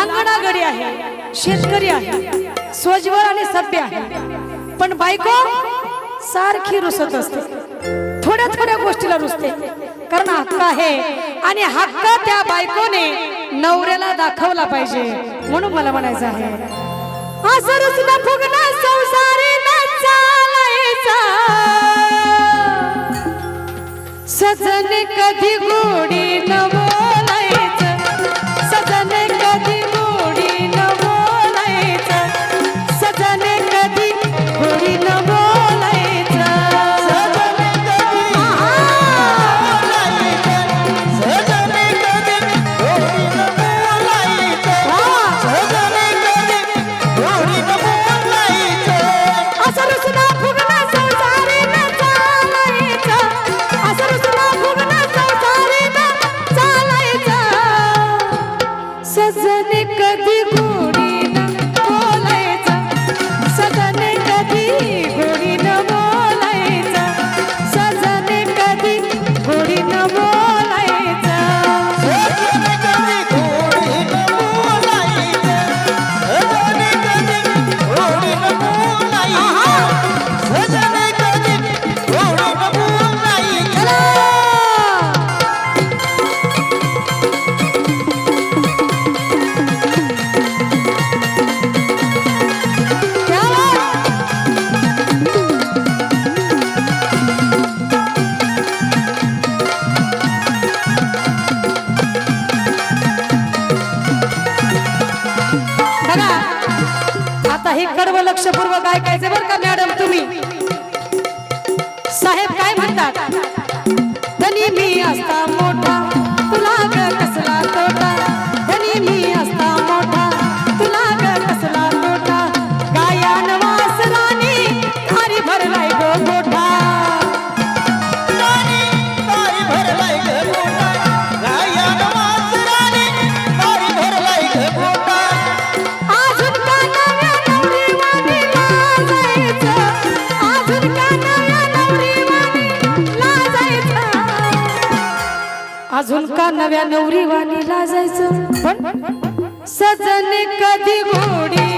रांगणागडी आहे शेतकरी आहे स्वज्वळ आणि सभ्य आहे. पण बायको सारखी रुसत असते. थोड्या थोड्या गोष्टीला रुसते. कारण हक्क आहे आणि हक्क त्या बायकोने नवऱ्याला दाखवला पाहिजे. म्हणून मला म्हणायचं आहे असं रुसणं फुगणं सजन कधी गोडी नव आता हे कडवं लक्षपूर्वक ऐकायचं बरं का मॅडम तुम्ही? अजून का नव्या नवरीवाणी लाजायचं पण सजने कधी गोडी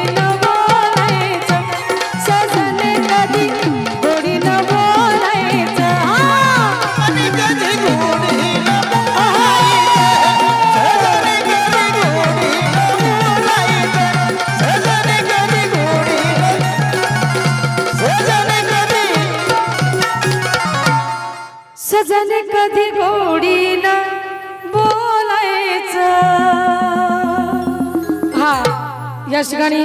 कधी घोडी सजन कधी పాస్ట్ కానీ